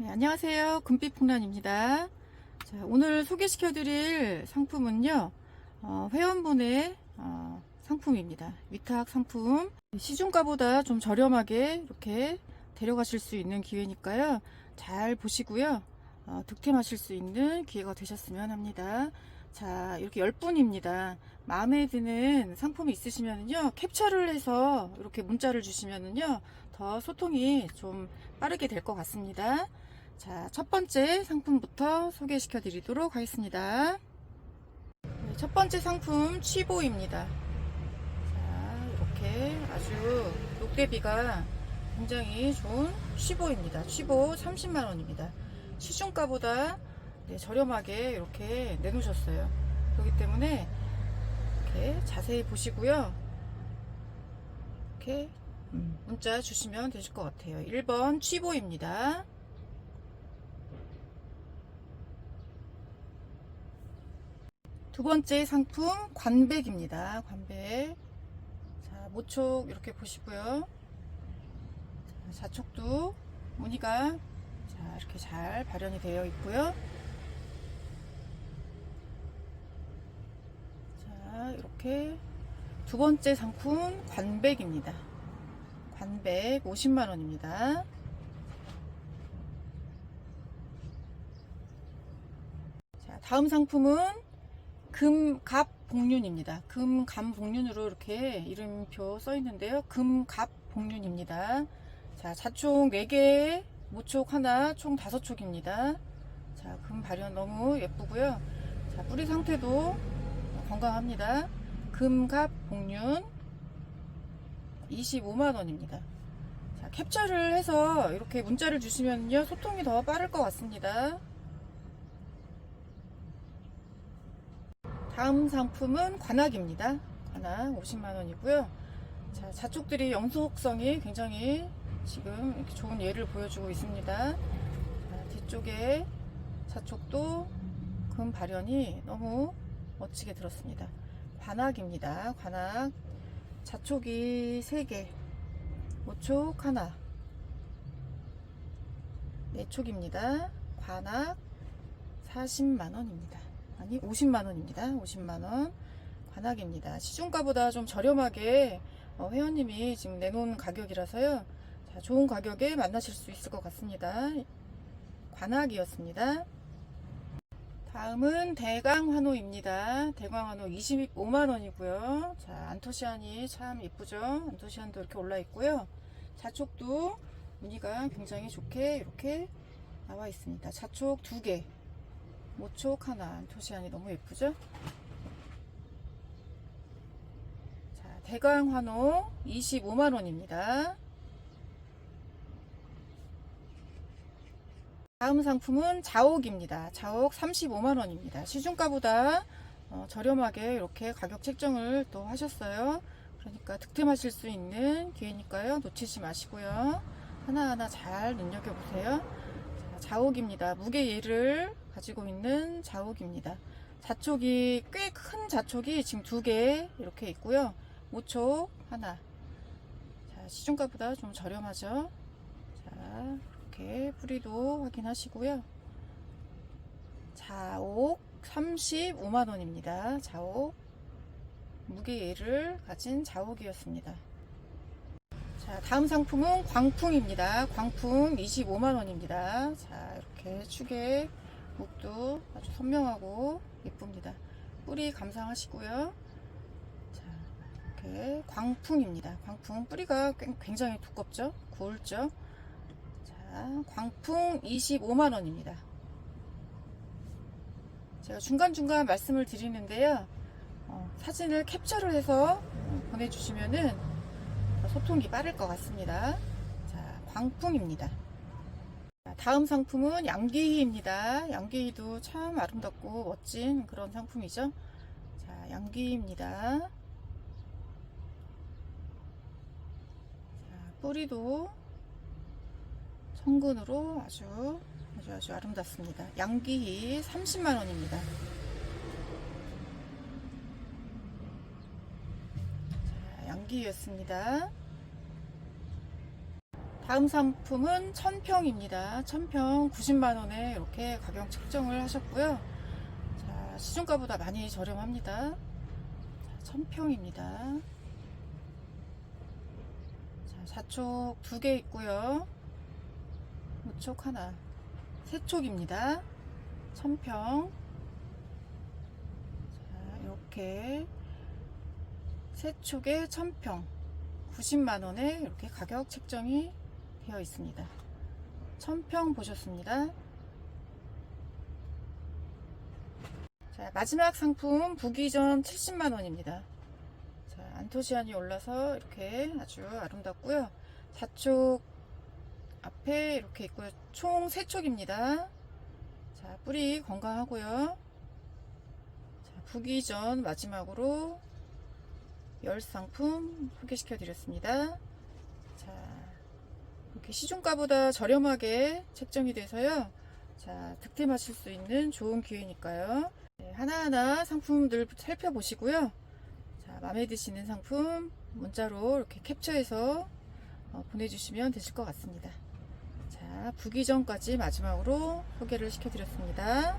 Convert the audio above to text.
네, 안녕하세요. 금빛풍란입니다. 자, 오늘 소개시켜드릴 상품은요, 어, 회원분의 어, 상품입니다. 위탁 상품. 시중가보다 좀 저렴하게 이렇게 데려가실 수 있는 기회니까요. 잘 보시고요. 어, 득템하실 수 있는 기회가 되셨으면 합니다. 자, 이렇게 10분입니다. 마음에 드는 상품이 있으시면요, 캡처를 해서 이렇게 문자를 주시면은요, 더 소통이 좀 빠르게 될 것 같습니다. 자, 첫 번째 상품부터 소개시켜 드리도록 하겠습니다. 네, 첫 번째 상품 취보입니다. 자, 이렇게 아주 녹대비가 굉장히 좋은 취보입니다. 취보 30만원입니다. 시중가보다 네, 저렴하게 이렇게 내놓으셨어요. 그렇기 때문에 이렇게 자세히 보시고요. 이렇게 음, 문자 주시면 되실 것 같아요. 1번 취보입니다. 두 번째 상품 관백입니다. 관백. 자, 모촉 이렇게 보시고요. 자, 자촉도 무늬가 자, 이렇게 잘 발현이 되어 있고요. 자, 이렇게 두 번째 상품 관백입니다. 관백 50만 원입니다. 자, 다음 상품은 금 갑 복륜입니다. 금 감 복륜으로 이렇게 이름표 써 있는데요. 금 갑 복륜입니다. 자, 자총 4개, 모촉 하나, 총 5촉입니다. 자, 금 발현 너무 예쁘고요. 자, 뿌리 상태도 건강합니다. 금 갑 복륜 25만원입니다. 자, 캡처를 해서 이렇게 문자를 주시면요. 소통이 더 빠를 것 같습니다. 다음 상품은 관악입니다. 관악 50만원이고요. 자, 자촉들이 연속성이 굉장히 지금 이렇게 좋은 예를 보여주고 있습니다. 자, 뒤쪽에 자촉도 금 발현이 너무 멋지게 들었습니다. 관악입니다. 관악. 자촉이 3개, 모촉 하나, 4촉입니다. 관악 40만원입니다. 아니 50만원입니다. 50만원 관악입니다. 시중가보다 좀 저렴하게 어, 회원님이 지금 내놓은 가격이라서요. 자, 좋은 가격에 만나실 수 있을 것 같습니다. 관악이었습니다. 다음은 대강환호입니다. 대강환호 25만원이고요. 자, 안토시안이 참 예쁘죠? 안토시안도 이렇게 올라 있고요. 자촉도 무늬가 굉장히 좋게 이렇게 나와 있습니다. 자촉 두 개, 하나, 안토시안이 너무 예쁘죠? 자, 대강 환호 25만원입니다. 다음 상품은 자옥입니다. 자옥 35만원입니다. 시중가보다 어, 저렴하게 이렇게 가격 책정을 또 하셨어요. 그러니까 득템하실 수 있는 기회니까요. 놓치지 마시고요. 하나하나 잘 눈여겨보세요. 자, 자옥입니다. 무게 예를 가지고 있는 자옥입니다. 자촉이 꽤 큰 자촉이 지금 두 개 이렇게 있고요. 모촉 하나. 자, 시중가보다 좀 저렴하죠. 자, 이렇게 뿌리도 확인하시고요. 자옥 35만 원입니다. 자옥. 무게예를 가진 자옥이었습니다. 자, 다음 상품은 광풍입니다. 광풍 25만원입니다. 자, 이렇게 축에 목도 아주 선명하고 예쁩니다. 뿌리 감상하시고요. 자, 이렇게 광풍입니다. 광풍 뿌리가 꽤- 굉장히 두껍죠? 굵죠? 자, 광풍 25만원입니다. 제가 중간중간 말씀을 드리는데요. 어, 사진을 캡처를 해서 보내주시면은 소통이 빠를 것 같습니다. 자, 광풍입니다. 자, 다음 상품은 양귀희입니다. 양귀희도 참 아름답고 멋진 그런 상품이죠. 자, 양귀희입니다. 자, 뿌리도 성근으로 아주 아주 아주 아름답습니다. 양귀희 30만원입니다. 자, 양귀희였습니다. 다음 상품은 천평입니다. 천평 90만원에 이렇게 가격 책정을 하셨고요. 자, 시중가보다 많이 저렴합니다. 자, 천평입니다. 자, 좌촉 두 개 있고요. 우촉 하나. 세촉입니다. 천평. 자, 이렇게 세촉에 천평 90만원에 이렇게 가격 책정이 되어 있습니다. 천평 보셨습니다. 자, 마지막 상품 부기전 70만원입니다. 자, 안토시안이 올라서 이렇게 아주 아름답고요. 좌촉 앞에 이렇게 있고요. 총 3촉입니다. 자, 뿌리 건강하고요. 자, 부기전 마지막으로 열 상품 소개시켜 드렸습니다. 자, 이렇게 시중가보다 저렴하게 책정이 돼서요. 자, 득템하실 수 있는 좋은 기회니까요. 네, 하나하나 상품들 살펴보시고요. 자, 마음에 드시는 상품 문자로 이렇게 캡처해서 어, 보내주시면 되실 것 같습니다. 자, 부기 전까지 마지막으로 소개를 시켜드렸습니다.